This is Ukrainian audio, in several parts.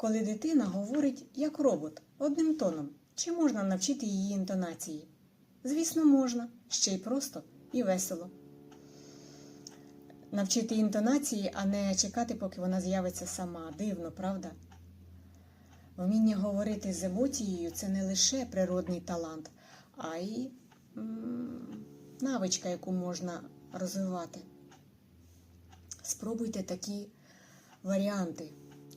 коли дитина говорить як робот, одним тоном. Чи можна навчити її інтонації? Звісно, можна, ще й просто і весело. Навчити інтонації, а не чекати, поки вона з'явиться сама. Дивно, правда? Вміння говорити з емоцією це не лише природний талант, а й навичка, яку можна розвивати. Спробуйте такі варіанти.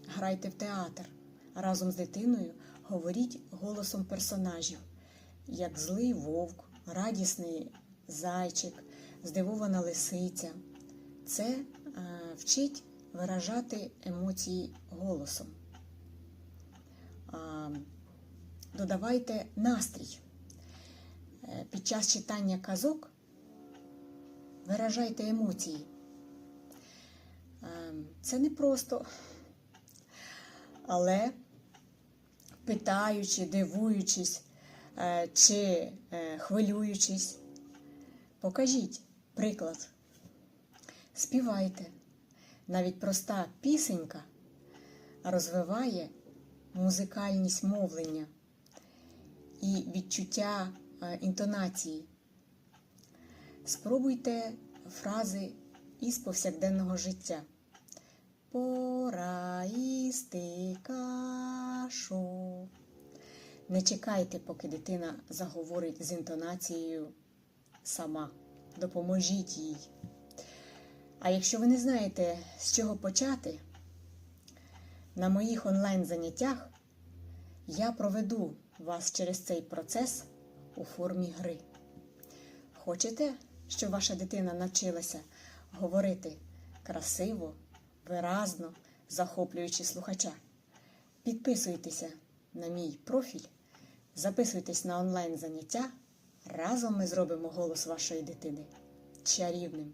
Грайте в театр. Разом з дитиною говоріть голосом персонажів, як злий вовк, радісний зайчик, здивована лисиця. Це е, вчить виражати емоції голосом. Додавайте настрій. Е, Під час читання казок виражайте емоції. Е, Це не просто, але питаючи, дивуючись е, чи е, хвилюючись, покажіть приклад. Співайте. Навіть проста пісенька розвиває музикальність мовлення і відчуття е, інтонації. Спробуйте фрази із повсякденного життя. Пора їсти кашу. Не чекайте, поки дитина заговорить з інтонацією сама. Допоможіть їй. А якщо ви не знаєте, з чого почати, на моїх онлайн-заняттях я проведу вас через цей процес у формі гри. Хочете, щоб ваша дитина навчилася говорити красиво, виразно, захоплюючи слухача? Підписуйтеся на мій профіль, записуйтесь на онлайн-заняття. Разом ми зробимо голос вашої дитини чарівним.